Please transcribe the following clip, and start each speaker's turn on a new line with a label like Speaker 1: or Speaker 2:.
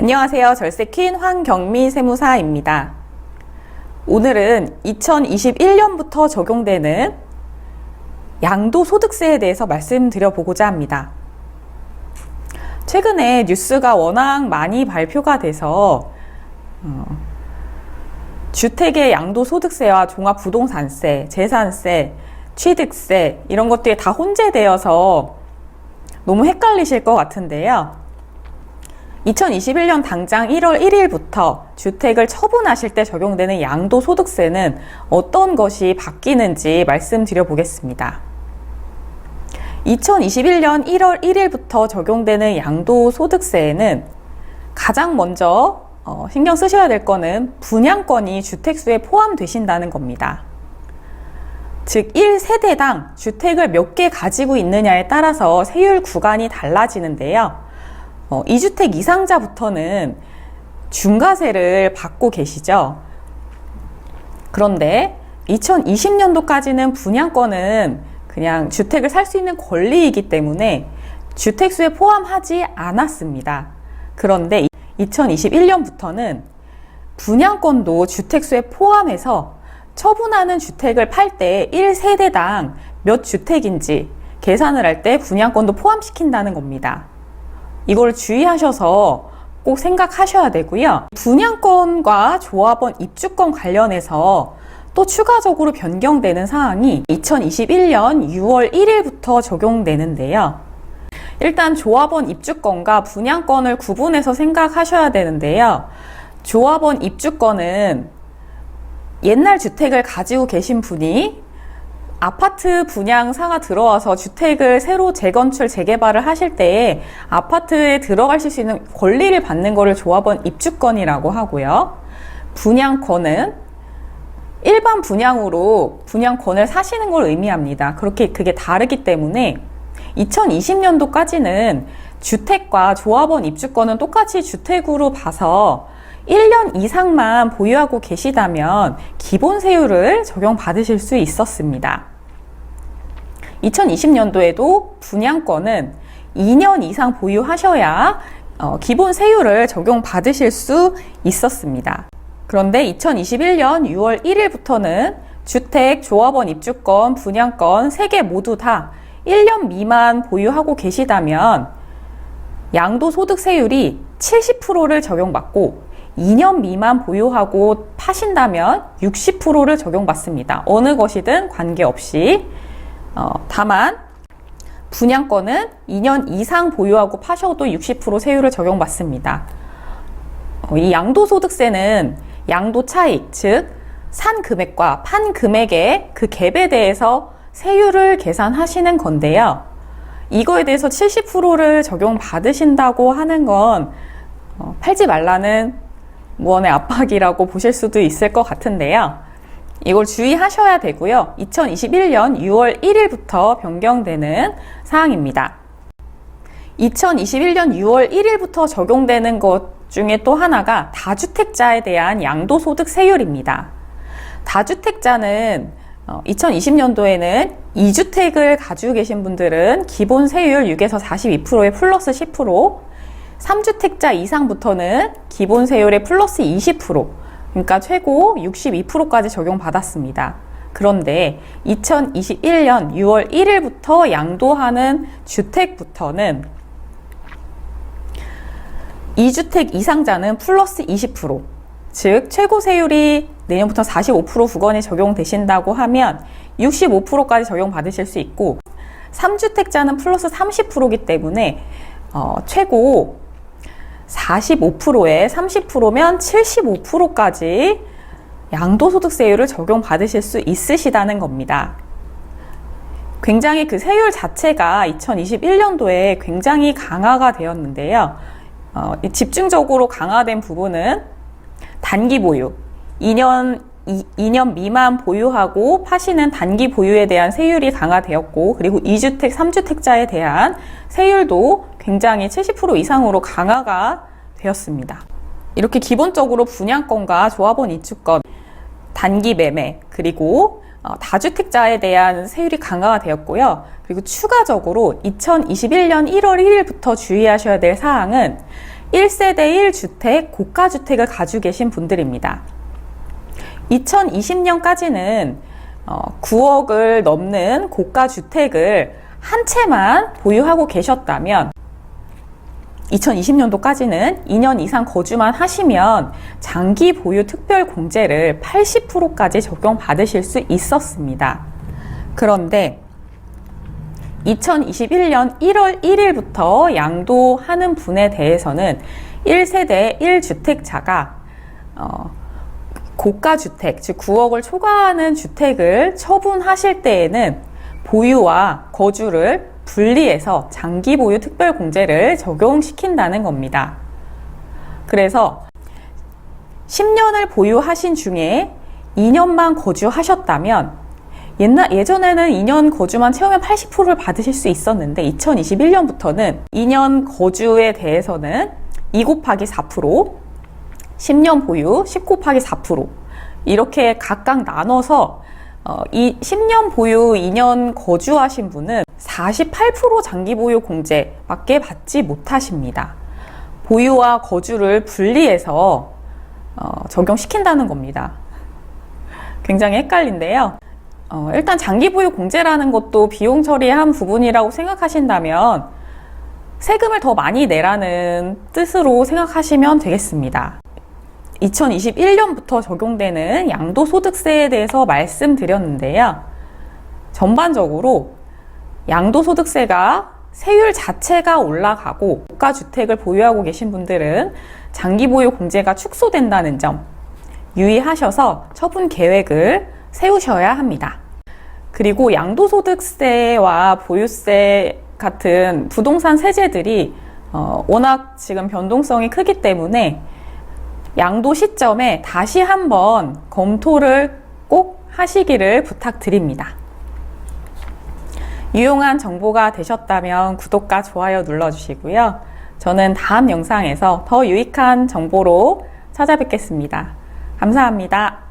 Speaker 1: 안녕하세요. 절세퀸 황경미 세무사입니다. 오늘은 2021년부터 적용되는 양도소득세에 대해서 말씀드려보고자 합니다. 최근에 뉴스가 워낙 많이 발표가 돼서 어, 주택의 양도소득세와 종합부동산세, 재산세, 취득세 이런 것들이 다 혼재되어서 너무 헷갈리실 것 같은데요. 2021년 당장 1월 1일부터 주택을 처분하실 때 적용되는 양도소득세는 어떤 것이 바뀌는지 말씀드려 보겠습니다. 2021년 1월 1일부터 적용되는 양도소득세에는 가장 먼저 어, 신경 쓰셔야 될 거는 분양권이 주택수에 포함되신다는 겁니다. 즉, 1세대당 주택을 몇 개 가지고 있느냐에 따라서 세율 구간이 달라지는데요. 어, 2주택 이상자부터는 중과세를 받고 계시죠. 그런데 2020년도까지는 분양권은 그냥 주택을 살 수 있는 권리이기 때문에 주택수에 포함하지 않았습니다. 그런데 2021년부터는 분양권도 주택수에 포함해서 처분하는 주택을 팔 때 1세대당 몇 주택인지 계산을 할 때 분양권도 포함시킨다는 겁니다. 이걸 주의하셔서 꼭 생각하셔야 되고요. 분양권과 조합원 입주권 관련해서 또 추가적으로 변경되는 사항이 2021년 6월 1일부터 적용되는데요. 일단 조합원 입주권과 분양권을 구분해서 생각하셔야 되는데요. 조합원 입주권은 옛날 주택을 가지고 계신 분이 아파트 분양사가 들어와서 주택을 새로 재건축, 재개발을 하실 때 아파트에 들어가실 수 있는 권리를 받는 것을 조합원 입주권이라고 하고요. 분양권은 일반 분양으로 분양권을 사시는 걸 의미합니다. 그렇게 그게 다르기 때문에 2020년도까지는 주택과 조합원 입주권은 똑같이 주택으로 봐서 1년 이상만 보유하고 계시다면 기본 세율을 적용받으실 수 있었습니다. 2020년도에도 분양권은 2년 이상 보유하셔야 어, 기본 세율을 적용받으실 수 있었습니다. 그런데 2021년 6월 1일부터는 주택, 조합원 입주권, 분양권 3개 모두 다 1년 미만 보유하고 계시다면 양도소득세율이 70%를 적용받고 2년 미만 보유하고 파신다면 60%를 적용받습니다. 어느 것이든 관계없이. 어, 다만, 분양권은 2년 이상 보유하고 파셔도 60% 세율을 적용받습니다. 어, 이 양도소득세는 양도 차익, 즉, 산 금액과 판 금액의 그 갭에 대해서 세율을 계산하시는 건데요. 이거에 대해서 70%를 적용받으신다고 하는 건 어, 팔지 말라는 무언의 압박이라고 보실 수도 있을 것 같은데요. 이걸 주의하셔야 되고요. 2021년 6월 1일부터 변경되는 사항입니다. 2021년 6월 1일부터 적용되는 것 중에 또 하나가 다주택자에 대한 양도소득 세율입니다. 다주택자는 2020년도에는 어, 2주택을 가지고 계신 분들은 기본 세율 6에서 42%에 플러스 10%, 3주택자 이상부터는 기본 세율의 플러스 20%, 그러니까 최고 62%까지 적용받았습니다. 그런데 2021년 6월 1일부터 양도하는 주택부터는 2주택 이상자는 플러스 20%, 즉 최고 세율이 내년부터 45% 구간이 적용되신다고 하면 65%까지 적용받으실 수 있고 3주택자는 플러스 30%이기 때문에 어, 최고 45%에 30%면 75%까지 양도소득세율을 적용받으실 수 있으시다는 겁니다. 굉장히 그 세율 자체가 2021년도에 굉장히 강화가 되었는데요. 어, 집중적으로 강화된 부분은 단기 보유, 2년 2, 년 미만 보유하고 파시는 단기 보유에 대한 세율이 강화되었고 그리고 2주택, 3주택자에 대한 세율도 굉장히 70% 이상으로 강화가 되었습니다. 이렇게 기본적으로 분양권과 조합원 입주권, 단기 매매, 그리고 어, 다주택자에 대한 세율이 강화가 되었고요. 그리고 추가적으로 2021년 1월 1일부터 주의하셔야 될 사항은 1세대 1주택, 고가주택을 가지고 계신 분들입니다. 2020년까지는 9억을 넘는 고가주택을 한 채만 보유하고 계셨다면 2020년도까지는 2년 이상 거주만 하시면 장기 보유 특별 공제를 80%까지 적용받으실 수 있었습니다. 그런데 2021년 1월 1일부터 양도하는 분에 대해서는 1세대 1주택자가 어, 고가 주택, 즉 9억을 초과하는 주택을 처분하실 때에는 보유와 거주를 분리해서 장기 보유 특별 공제를 적용시킨다는 겁니다. 그래서 10년을 보유하신 중에 2년만 거주하셨다면 옛날 예전에는 2년 거주만 채우면 80%를 받으실 수 있었는데 2021년부터는 2년 거주에 대해서는 2 곱하기 4%, 10년 보유 10 곱하기 4% 이렇게 각각 나눠서 어, 이 10년 보유 2년 거주하신 분은 48% 장기 보유 공제밖에 받지 못하십니다. 보유와 거주를 분리해서 어, 적용시킨다는 겁니다. 굉장히 헷갈린데요. 어, 일단 장기 보유 공제라는 것도 비용 처리의 한 부분이라고 생각하신다면 세금을 더 많이 내라는 뜻으로 생각하시면 되겠습니다. 2021년부터 적용되는 양도소득세에 대해서 말씀드렸는데요. 전반적으로 양도소득세가 세율 자체가 올라가고 고가 주택을 보유하고 계신 분들은 장기 보유 공제가 축소된다는 점 유의하셔서 처분 계획을 세우셔야 합니다. 그리고 양도소득세와 보유세 같은 부동산 세제들이 어, 워낙 지금 변동성이 크기 때문에 양도 시점에 다시 한번 검토를 꼭 하시기를 부탁드립니다. 유용한 정보가 되셨다면 구독과 좋아요 눌러주시고요. 저는 다음 영상에서 더 유익한 정보로 찾아뵙겠습니다. 감사합니다.